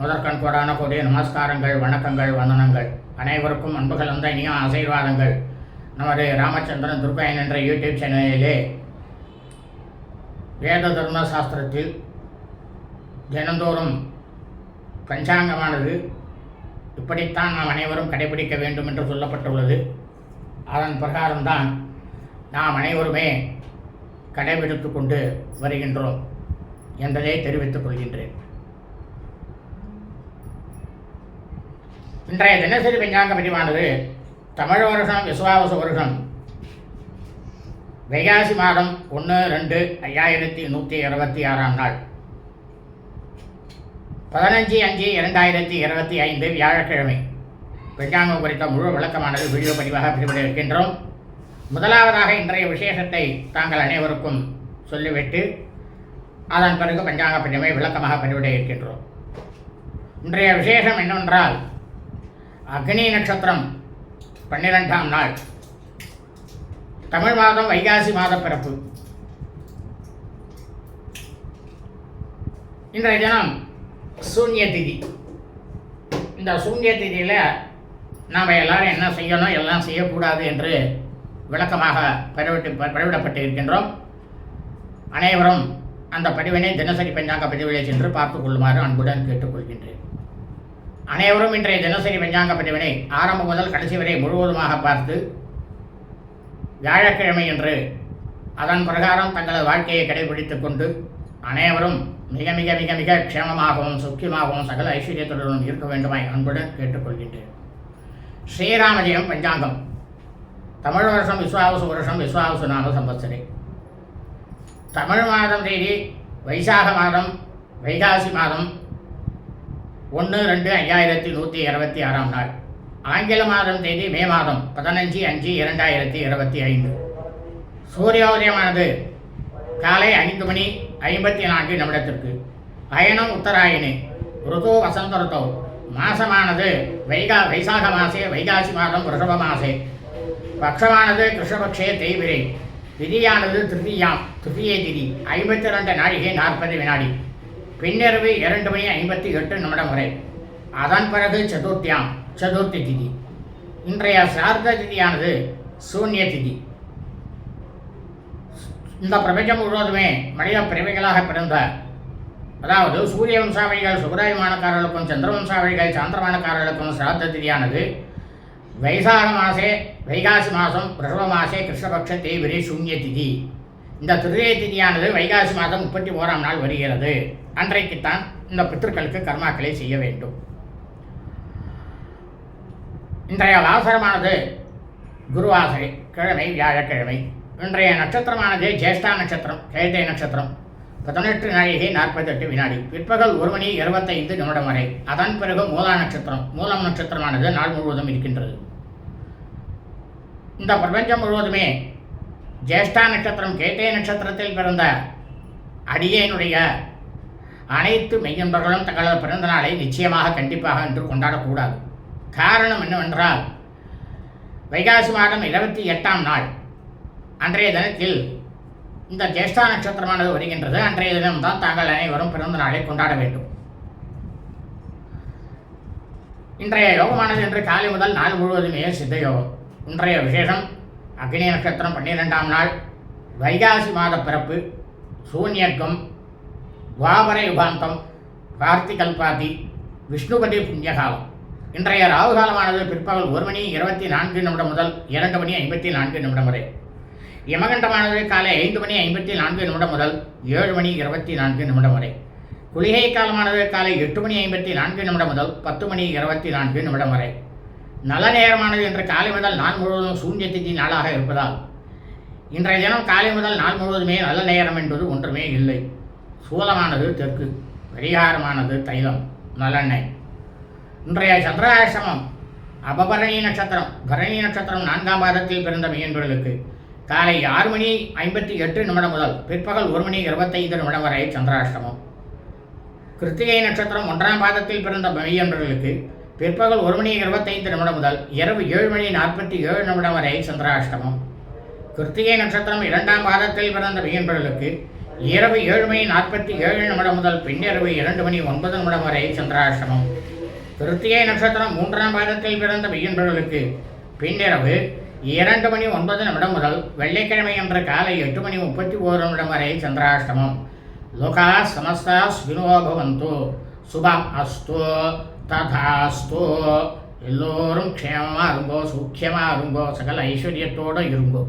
முதற்கண் கோடான கோடி நமஸ்காரங்கள் வணக்கங்கள் வந்தனங்கள். அனைவருக்கும் அன்பு கலந்த இனிய ஆசீர்வாதங்கள். நமது ராமச்சந்திரன் துர்காயன் என்ற யூடியூப் சேனலிலே வேத தர்ம சாஸ்திரத்தில் தினந்தோறும் பஞ்சாங்கமானது இப்படித்தான் நாம் அனைவரும் கடைபிடிக்க வேண்டும் என்று சொல்லப்பட்டுள்ளது. அதன் பிரகாரம்தான் நாம் அனைவருமே கடைபிடித்து கொண்டு வருகின்றோம் என்பதை தெரிவித்துக் கொள்கின்றேன். இன்றைய தினசரி பஞ்சாங்க பதிவானது தமிழ் வருஷம் விசுவாவச வருஷம். வைகாசி மாதம் ஒன்று ரெண்டு ஐயாயிரத்தி நூற்றி இருபத்தி ஆறாம் நாள். பதினஞ்சு அஞ்சு இரண்டாயிரத்தி இருபத்தி ஐந்து வியாழக்கிழமை. பஞ்சாங்கம் குறித்த முழு விளக்கமானது வீடியோ பதிவாக பதிவிட இருக்கின்றோம் முதலாவதாக இன்றைய விசேஷத்தை தாங்கள் அனைவருக்கும் சொல்லிவிட்டு அதன் பிறகு பஞ்சாங்க பதிவை விளக்கமாக பதிவிட இருக்கின்றோம் இன்றைய விசேஷம் என்னவென்றால் அக்னி நட்சத்திரம் பன்னிரெண்டாம் நாள். தமிழ் மாதம் வைகாசி மாத பிறப்பு. இன்றைய தினம் சூன்ய திதி. இந்த சூன்ய திதியில் நாம் எல்லாரும் என்ன செய்யணும் எல்லாம் செய்யக்கூடாது என்று விளக்கமாக பரவிட்டு பரவிடப்பட்டு இருக்கின்றோம். அனைவரும் அந்த பதிவினை தினசரி பஞ்சாங்க பதிவிலே சென்று பார்த்துக் கொள்ளுமாறு அன்புடன் கேட்டுக்கொள்கின்றேன். அனைவரும் இன்றைய தினசரி பஞ்சாங்க பதிவினை ஆரம்பம் முதல் கடைசி வரை முழுவதுமாக பார்த்து வியாழக்கிழமை என்று அதன் பிரகாரம் தங்களது வாழ்க்கையை கடைபிடித்துக் கொண்டு அனைவரும் மிக மிக மிக மிக க்ஷேமமாகவும் சுக்கியமாகவும் சகல ஐஸ்வர்யத்துடனும் இருக்க வேண்டுமாய் அன்புடன் கேட்டுக்கொள்கின்றேன். ஸ்ரீராமஜயம் பஞ்சாங்கம். தமிழ் வருஷம் விஸ்வாவசு வருஷம் விஸ்வாவசு நாம சம்பத்சரே. தமிழ் மாதம் தேதி வைசாக மாதம் வைகாசி மாதம் ஒன்று ரெண்டு ஐயாயிரத்தி நூற்றி இருபத்தி ஆறாம் நாள். ஆங்கில மாதம் தேதி மே மாதம் பதினஞ்சு அஞ்சு இரண்டாயிரத்தி இருபத்தி ஐந்து. சூரியோதயமானது காலை ஐந்து மணி ஐம்பத்தி நான்கு நிமிடத்திற்கு. அயனம் உத்தராயணி ருது வசந்த ருத்தோ மாசமானது வைகா வைசாக மாசே வைகாசி மாதம் ரிஷப மாசே. பக்ஷமானது கிருஷ்ணபக்ஷே தேய்பிரை. திதியானது திருதியாம் திருதியை திதி. ஐம்பத்தி ரெண்டு நாழிகை நாற்பது வினாடி. பின்னிரவு இரண்டு மணி ஐம்பத்தி எட்டு நிமிடம் வரை. அதன் பிறகு சதுர்த்தியாம் சதுர்த்தி திதி. இன்றைய சார்த திதியானது சூன்ய திதி. இந்த பிரபஞ்சம் முழுவதுமே மனித பிறவைகளாக பிறந்த அதாவது சூரிய வம்சாவளிகள் சுகராயமானக்காரர்களுக்கும் சந்திர வம்சாவளிகள் சாந்திரமானக்காரர்களுக்கும் சிராத்த திதியானது வைசாக மாசே வைகாசி மாதம் பிரசவ மாசே கிருஷ்ணபக்ஷ தேவிரி சூன்ய திதி. இந்த திருதய திதியானது வைகாசி மாதம் முப்பத்தி ஓராம் நாள் வருகிறது. அன்றைக்குத்தான் இந்த பித்திருக்களுக்கு கர்மாக்களை செய்ய வேண்டும். இன்றைய வாசரமானது குருவாசரை கிழமை வியாழக்கிழமை. இன்றைய நட்சத்திரமானது ஜேஷ்டா நட்சத்திரம் கேட்டை நட்சத்திரம். பதினெட்டு நாழிகை நாற்பத்தெட்டு வினாடி. பிற்பகல் ஒரு மணி இருபத்தைந்து நிமிடம் வரை. அதன் பிறகு மூலா நட்சத்திரம். மூலம் நட்சத்திரமானது நாள் முழுவதும் இருக்கின்றது. இந்த பிரபஞ்சம் முழுவதுமே ஜேஷ்டா நட்சத்திரம் கேட்டே நட்சத்திரத்தில் பிறந்த அடியேனுடைய அனைத்து மெய்யன்பர்களும் தங்களது பிறந்த நாளை நிச்சயமாக கண்டிப்பாக என்று கொண்டாடக்கூடாது. காரணம் என்னவென்றால் வைகாசி மாதம் இருபத்தி எட்டாம் நாள் அன்றைய தினத்தில் இந்த ஜேஷ்டா நட்சத்திரமானது வருகின்றது. அன்றைய தினம்தான் தாங்கள் அனைவரும் பிறந்த நாளை கொண்டாட வேண்டும். இன்றைய யோகமானது இன்று காலை முதல் நாள் முழுவதுமே சித்த யோகம். இன்றைய விசேஷம் அக்னி நட்சத்திரம் பன்னிரெண்டாம் நாள் வைகாசி மாத பிறப்பு சூன்யர்க்கம் துவாபர யுகாந்தம் கார்த்திகல்பாதி விஷ்ணுபதி புண்ணியகாலம். இன்றைய ராகுகாலமானது பிற்பகல் ஒரு மணி இருபத்தி நான்கு நிமிடம் முதல் இரண்டு மணி ஐம்பத்தி நான்கு நிமிடம் வரை. யமகண்டமானது காலை ஐந்து மணி ஐம்பத்தி நான்கு நிமிடம் முதல் ஏழு மணி இருபத்தி நான்கு நிமிடம் வரை. குளிகை காலமானது காலை எட்டு மணி ஐம்பத்தி நான்கு நிமிடம் முதல் பத்து மணி இருபத்தி நான்கு நிமிடம் வரை. நல்ல நேரமானது என்று காலை முதல் நாள் முழுவதும் சூன்ய திதி நாளாக இருப்பதால் இன்றைய தினம் காலை முதல் நாள் முழுவதுமே நல்ல நேரம் என்பது ஒன்றுமே இல்லை. சூலமானது தெற்கு பரிகாரமானது தைலம் நல்லெண்ணெய் இன்றைய சந்திராசிரமம் அபபரணி நட்சத்திரம் பரணி நட்சத்திரம் நான்காம் பாதத்தில் பிறந்த மீன்பர்களுக்கு காலை ஆறு மணி ஐம்பத்தி எட்டு நிமிடம் முதல் பிற்பகல் ஒரு மணி இருபத்தைந்து நிமிடம் வரை சந்திராஷ்டமம். கிருத்திகை நட்சத்திரம் ஒன்றாம் பாதத்தில் பிறந்த மெய்யன்பர்களுக்கு பிற்பகல் ஒரு மணி இருபத்தைந்து நிமிடம் முதல் இரவு ஏழு மணி நாற்பத்தி ஏழு நிமிடம் வரை சந்திராஷ்டமம். கிருத்திகை நட்சத்திரம் இரண்டாம் பாதத்தில் பிறந்த மீன்பர்களுக்கு இரவு ஏழு மணி நாற்பத்தி ஏழு நிமிடம் முதல் பின்னிரவு இரண்டு மணி ஒன்பது நிமிடம் வரை சந்திராஷ்டமம். கிருத்திகை நட்சத்திரம் மூன்றாம் பாதத்தில் பிறந்த மீன்பர்களுக்கு பின்னிரவு இரண்டு மணி ஒன்பது நிமிடம் முதல் வெள்ளிக்கிழமை என்ற காலை எட்டு மணி முப்பத்தி ஓரு நிமிடம் வரை சந்திராஷ்டமம். லோகா சமஸ்தா ஸ்வினோ பவந்து சுபம் அஸ்து. ததாஸ்தோ. எல்லோரும் க்ஷேமமாக இருங்கோ சூக்கியமாக இருங்கோ சகல ஐஸ்வர்யத்தோடு இருங்கோ.